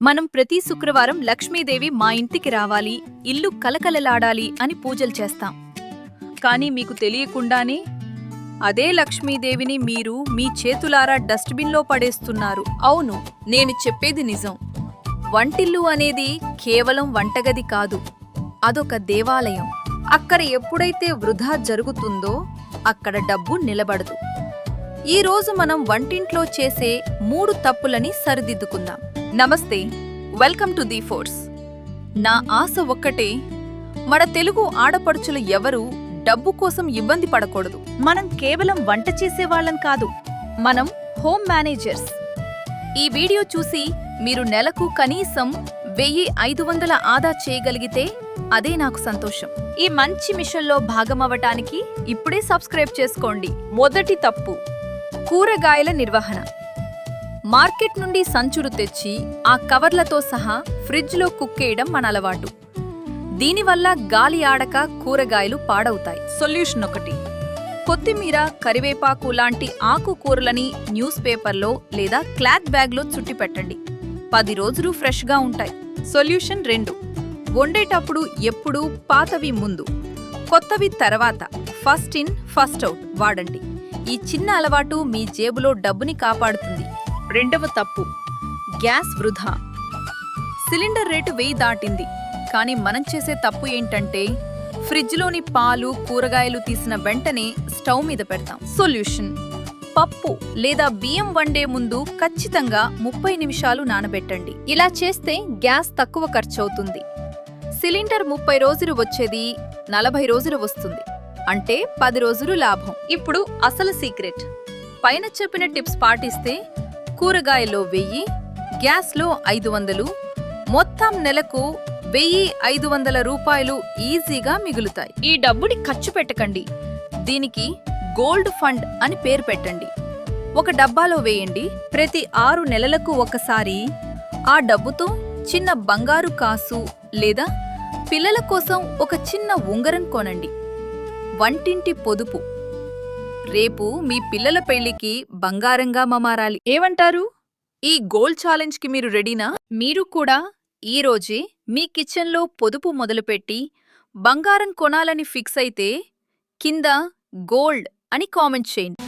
మనం ప్రతి శుక్రవారం లక్ష్మీదేవి మా ఇంటికి రావాలి ఇల్లు కలకలలాడాలి అని పూజలు చేస్తాం. కానీ మీకు తెలియకుండానే అదే లక్ష్మీదేవిని మీరు మీ చేతులారా డస్ట్బిన్లో పడేస్తున్నారు. అవును నేను చెప్పేది నిజం. వంటిల్లు అనేది కేవలం వంటగది కాదు అదొక దేవాలయం. అక్కడ ఎప్పుడైతే వృధా జరుగుతుందో అక్కడ డబ్బు నిలబడదు. ఈరోజు మనం వంటింట్లో చేసే మూడు తప్పులని సరిదిద్దుకుందాం. నమస్తే వెల్కమ్ టు ది ఫోర్స్. నా ఆశ ఒక్కటే మన తెలుగు ఆడపడుచులు ఎవరూ డబ్బు కోసం ఇబ్బంది పడకూడదు. మనం కేవలం వంట చేసే వాళ్ళం కాదు మనం హోమ్ మేనేజర్స్. ఈ వీడియో చూసి మీరు నెలకు కనీసం వెయ్యి ఐదు వందల ఆదా చేయగలిగితే అదే నాకు సంతోషం. ఈ మంచి మిషన్లో భాగమవ్వటానికి ఇప్పుడే సబ్స్క్రైబ్ చేసుకోండి. మొదటి తప్పు కూరగాయల నిర్వహణ. మార్కెట్ నుండి సంచులు తెచ్చి ఆ కవర్లతో సహా ఫ్రిడ్జ్లో కుక్కేయడం మన అలవాటు. దీనివల్ల గాలి ఆడక కూరగాయలు పాడవుతాయి. సొల్యూషన్ ఒకటి. కొత్తిమీర కరివేపాకు లాంటి ఆకుకూరలని న్యూస్ పేపర్లో లేదా క్లాత్ బ్యాగ్లో చుట్టిపెట్టండి పది రోజులు ఫ్రెష్గా ఉంటాయి. సొల్యూషన్ రెండు. వండేటప్పుడు ఎప్పుడూ పాతవి ముందు. కొత్తవి తర్వాత. ఫస్ట్ ఇన్ ఫస్ట్ అవుట్ వాడండి. ఈ చిన్న అలవాటు మీ జేబులో డబ్బుని కాపాడుతుంది. రెండవ తప్పు. గ్యాస్ వృధా. సిలిండర్ రేటు వెయ్యి దాటింది. కానీ మనం చేసే తప్పు ఏంటంటే ఫ్రిడ్జ్లోని పాలు కూరగాయలు తీసిన వెంటనే స్టవ్ మీద పెడతాం. సొల్యూషన్. పప్పు లేదా బియ్యం వండే ముందు ఖచ్చితంగా ముప్పై నిమిషాలు నానబెట్టండి. ఇలా చేస్తే గ్యాస్ తక్కువ ఖర్చవుతుంది. సిలిండర్ ముప్పై రోజులు వచ్చేది నలభై రోజులు వస్తుంది. అంటే పది రోజులు లాభం. ఇప్పుడు అసలు సీక్రెట్. పైన చెప్పిన టిప్స్ పాటిస్తే కూరగాయల్లో వెయ్యి గ్యాస్లో ఐదు వందలు మొత్తం నెలకు వెయ్యి ఐదు వందల రూపాయలు ఈజీగా మిగులుతాయి. ఈ డబ్బుని ఖర్చు పెట్టకండి. దీనికి గోల్డ్ ఫండ్ అని పేరు పెట్టండి. ఒక డబ్బాలో వేయండి. ప్రతి ఆరు నెలలకు ఒకసారి ఆ డబ్బుతో చిన్న బంగారు కాసు లేదా పిల్లల కోసం ఒక చిన్న ఉంగరం కొనండి. వంటింటి పొదుపు. రేపు మీ పిల్లల పెళ్ళికి బంగారంగా మమారాలి ఏమంటారు? ఈ గోల్డ్ ఛాలెంజ్కి మీరు రెడీనా? మీరు కూడా ఈ రోజే మీ కిచెన్లో పొదుపు మొదలుపెట్టి బంగారం కొనాలని ఫిక్స్ అయితే కింద గోల్డ్ అని కామెంట్ చేయండి.